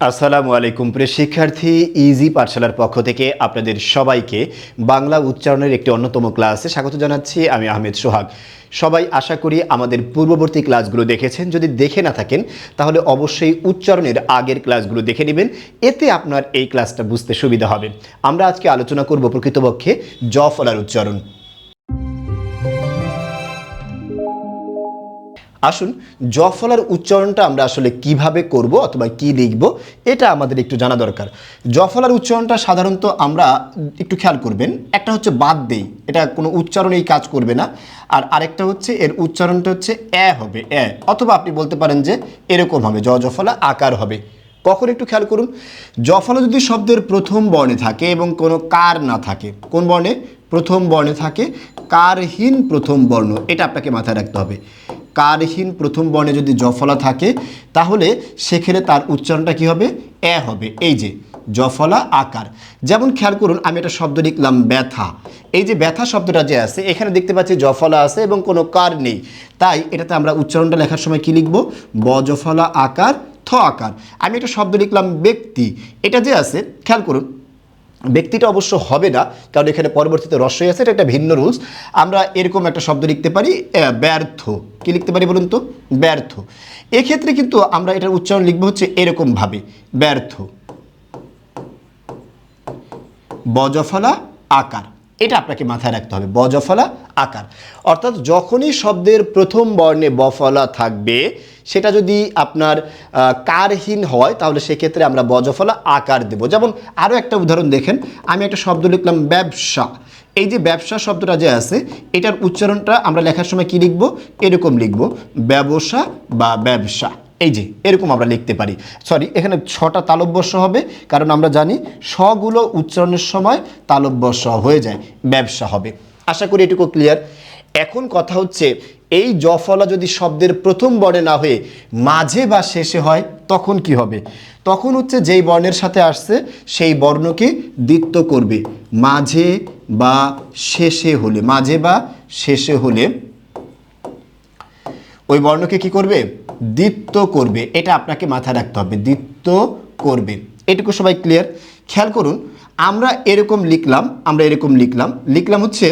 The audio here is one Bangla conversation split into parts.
আসসালামু আলাইকুম প্রিয় শিক্ষার্থী ইজি পাঠশালার পক্ষ থেকে আপনাদের সবাইকে বাংলা উচ্চারণের একটি অন্যতম ক্লাসে স্বাগত জানাচ্ছি। আমি আহমেদ সোহাগ। সবাই আশা করি আমাদের পূর্ববর্তী ক্লাসগুলো দেখেছেন। যদি দেখে না থাকেন, তাহলে অবশ্যই উচ্চারণের আগের ক্লাসগুলো দেখে নেবেন। এতে আপনার এই ক্লাসটা বুঝতে সুবিধা হবে। আমরা আজকে আলোচনা করব প্রকৃতপক্ষে জ ফলার উচ্চারণ। আসুন জ ফলার উচ্চারণটা আমরা আসলে কীভাবে করব অথবা কি লিখব, এটা আমাদের একটু জানা দরকার। জ ফলার উচ্চারণটা সাধারণত আমরা একটু খেয়াল করবেন, একটা হচ্ছে বাদ দেই, এটা কোনো উচ্চারণেই কাজ করবে না। আর আরেকটা হচ্ছে, এর উচ্চারণটা হচ্ছে এ হবে, এ। অথবা আপনি বলতে পারেন যে এরকম হবে, জ, জফলা, আকার হবে। কখন একটু খেয়াল করুন, জফলা যদি শব্দের প্রথম বর্ণে থাকে এবং কোনো কার না থাকে, কোন বর্ণে? প্রথম বর্ণে থাকে, কারহীন প্রথম বর্ণ, এটা আপনাকে মাথায় রাখতে হবে। কারহীন প্রথম বর্ণে যদি জফলা থাকে, তাহলে সেখানে তার উচ্চারণটা কি হবে? এ হবে। এই যে, জফলা আকার। যেমন খেয়াল করুন, আমি একটা শব্দ লিখলাম, ব্যথা। এই যে ব্যথা শব্দটা যে আছে, এখানে দেখতে পাচ্ছি জফলা আছে এবং কোনো কার নেই। তাই এটাতে আমরা উচ্চারণটা লেখার সময় কি লিখব? ব জফলা আকার, থ আকার। আমি একটা শব্দ লিখলাম, ব্যক্তি। এটা যে আছে, খেয়াল করুন ব্যক্তিটা অবশ্য হবে না, কারণ এখানে পরবর্তীতে রস্যই আছে, এটা একটা ভিন্ন রুলস আমরা এরকম একটা শব্দ লিখতে পারি ব্যর্থ। কি লিখতে পারি বলুন তো? ব্যর্থ। এক্ষেত্রে কিন্তু আমরা এটার উচ্চারণ লিখব হচ্ছে এরকমভাবে, ব্যর্থ। বজফলা আকার। এটা আপনাকে মাথায় রাখতে হবে, বজফলা আকার। অর্থাৎ যখনই শব্দের প্রথম বর্ণে বফলা থাকবে, সেটা যদি আপনার কারহীন হয়, তাহলে সেক্ষেত্রে আমরা বজফলা আকার দেব। যেমন আরও একটা উদাহরণ দেখেন, আমি একটা শব্দ লিখলাম ব্যবসা। এই যে ব্যবসা শব্দটা যে আছে, এটার উচ্চারণটা আমরা লেখার সময় কি লিখব? এরকম লিখব, ব্যবসা বা ব্যবসা। এই যে, এরকম আমরা লিখতে পারি। সরি এখানে ছটা তালব্যস্য হবে, কারণ আমরা জানি সগুলো উচ্চারণের সময় তালব্যস্য হয়ে যায়, ব্যবসা হবে। আশা করি এটুকু ক্লিয়ার এখন কথা হচ্ছে, এই জফলা যদি শব্দের প্রথম বর্ণে না হয়ে মাঝে বা শেষে হয়, তখন কি হবে? তখন হচ্ছে যেই বর্ণের সাথে আসছে, সেই বর্ণকে দ্বিত্ব করবে। মাঝে বা শেষে হলে, মাঝে বা শেষে হলে, ওই বর্ণকে কি করবে? দ্বিত্ব করবে, এটা আপনাকে মাথায় রাখতে হবে, দ্বিত্ব করবে। এটুকু সবাই ক্লিয়ার খেয়াল করুন, আমরা এরকম লিখলাম, আমরা এরকম লিখলাম লিখলাম হচ্ছে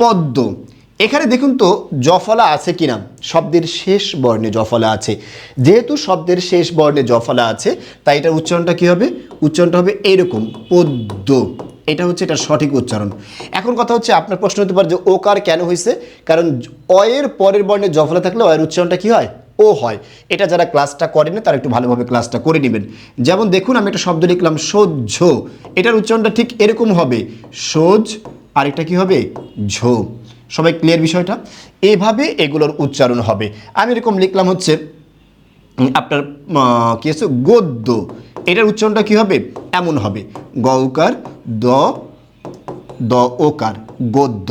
পদ্ম। এখানে দেখুন তো, জফলা আছে কিনা? শব্দের শেষ বর্ণে জফলা আছে। যেহেতু শব্দের শেষ বর্ণে জফলা আছে, তাই এটার উচ্চারণটা কী হবে? উচ্চারণটা হবে এরকম, পদ্ম। এটা হচ্ছে এটা সঠিক উচ্চারণ। এখন কথা হচ্ছে, আপনার প্রশ্ন হতে পারে যে ওকার কেন হয়েছে কারণ অয়ের পরের বর্ণে জফলা থাকলে অয়ের উচ্চারণটা কি হয়? ও হয়। এটা যারা ক্লাসটা করেনি তারা একটু ভালোভাবে ক্লাসটা করে নেবেন। যেমন দেখুন, আমি একটা শব্দ লিখলাম, সহ্য। এটার উচ্চারণটা ঠিক এরকম হবে সোজ আর এটা কি হবে? ঝো। সবাই ক্লিয়ার বিষয়টা? এভাবে এগুলোর উচ্চারণ হবে। আমি এরকম লিখলাম হচ্ছে, আপনার কি আছে? গদ্য। এটার উচ্চারণটা কী হবে? এমন হবে। গৌকার দ দ, ওকার গদ্য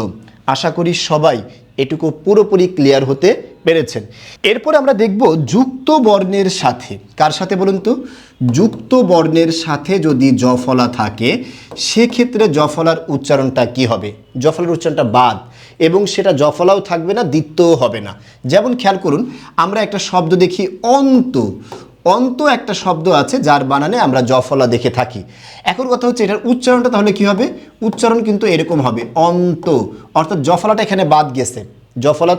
আশা করি সবাই এটুকু পুরোপুরি ক্লিয়ার হতে পেরেছেন। এরপর আমরা দেখব যুক্ত বর্ণের সাথে। কার সাথে বলুন তো? যুক্ত বর্ণের সাথে যদি জফলা থাকে, সেক্ষেত্রে জফলার উচ্চারণটা কি হবে? জফলার উচ্চারণটা বাদ। এবং সেটা জফলাও থাকবে না দ্বিতীয় হবে না। যেমন খেয়াল করুন, আমরা একটা শব্দ দেখি অন্ত। অন্ত একটা শব্দ আছে যার বানানে আমরা জফলা দেখে থাকি। এখন কথা হচ্ছে এটার উচ্চারণটা তাহলে কি হবে? উচ্চারণ কিন্তু এরকম হবে, অন্ত। অর্থাৎ জফলাটা এখানে বাদ গেছে। জফলা,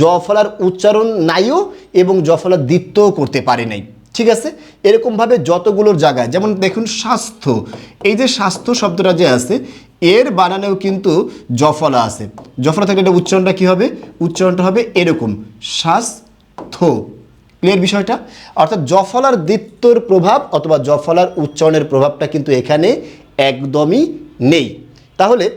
জফলার উচ্চারণ নাইও এবং জফলা দ্বিতীয় করতে পারে নাই। ঠিক আছে? এরকমভাবে যতগুলোর জায়গায়, যেমন দেখুন স্বাস্থ্য। এই যে স্বাস্থ্য শব্দটা যে আছে, এর বানানেও কিন্তু জফলা আছে। জফলা থাকলে এটা উচ্চারণটা কী হবে? উচ্চারণটা হবে এরকম, স্বাস্থ্য। ক্লিয়ার বিষয়টা। অর্থাৎ জফলার দ্বিত্বর প্রভাব অথবা জফলার উচ্চারণের প্রভাবটা কিন্তু এখানে একদমই নেই। তাহলে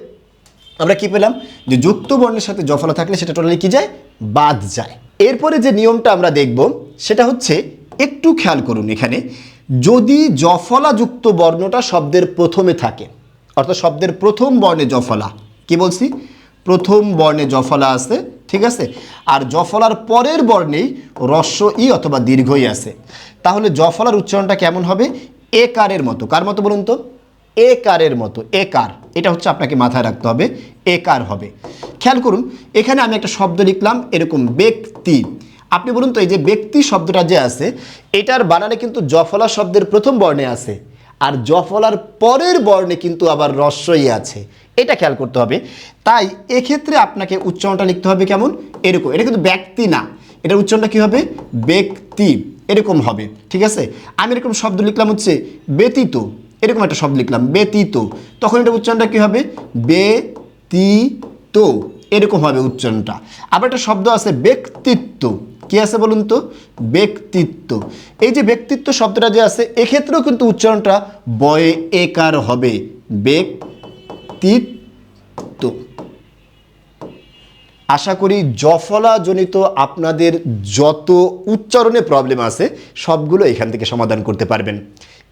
আমরা কি পেলাম? যে যুক্ত বর্ণের সাথে জফলা থাকলে সেটা টোটালি কি যায়? বাদ যায়। এরপরে যে নিয়মটা আমরা দেখব, সেটা হচ্ছে, একটু খেয়াল করুন এখানে, যদি জফলা যুক্ত বর্ণটা শব্দের প্রথমে থাকে, অর্থাৎ শব্দের প্রথম বর্ণে জফলা, কি বলছি? প্রথম বর্ণে জফলা আছে ঠিক আছে? আর জফলার পরের বর্ণেই রস্য ই অথবা দীর্ঘই আছে। তাহলে জফলার উচ্চারণটা কেমন হবে? এ কারের মতো। কার মতো বলুন তো? এ কারের মতো। এ কার এটা হচ্ছে আপনাকে মাথায় রাখতে হবে। এ কার হবে। খেয়াল করুন, এখানে আমি একটা শব্দ লিখলাম, এরকম ব্যক্তি। আপনি বলুন তো, এই যে ব্যক্তি শব্দটা যে আছে, এটার বানানে কিন্তু জফলা শব্দের প্রথম বর্ণে আছে। আর জফলার পরের বর্ণে কিন্তু আবার রস্যই আছে। এটা খেয়াল করতে হবে। তাই এক্ষেত্রে আপনাকে উচ্চারণটা লিখতে হবে কেমন? এরকম। এটা কিন্তু ব্যক্তি না। এটার উচ্চারণটা কী হবে? ব্যক্তি। এরকম হবে। ঠিক আছে? আমি এরকম শব্দ লিখলাম হচ্ছে ব্যতীত। এরকম একটা শব্দ লিখলাম, ব্যতীত। তখন এটা উচ্চারণটা কী হবে? ব্যতীত। এরকম হবে উচ্চারণটা। আবার একটা শব্দ আছে ব্যক্তিত্ব। কি আছে বলুন তো? ব্যক্তিত্ব। এই যে ব্যক্তিত্ব শব্দটা যে আছে, এক্ষেত্রেও কিন্তু উচ্চারণটা বয়ে একার হবে। ব্যক্তিত্ব। আশা করি জফলাজনিত আপনাদের যত উচ্চারণে প্রবলেম আছে, সবগুলো এখান থেকে সমাধান করতে পারবেন।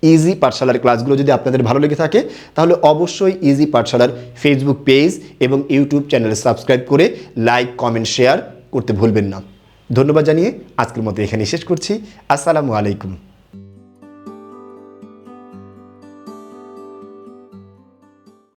ইজি পাঠশালার ক্লাসগুলো যদি আপনাদের ভালো লেগে থাকে, তাহলে অবশ্যই ইজি পাঠশালার ফেসবুক পেজ এবং ইউটিউব চ্যানেলে সাবস্ক্রাইব করে লাইক কমেন্ট শেয়ার করতে ভুলবেন না। ধন্যবাদ জানিয়ে আজকের মতো এখানে শেষ করছি। আসসালামু আলাইকুম।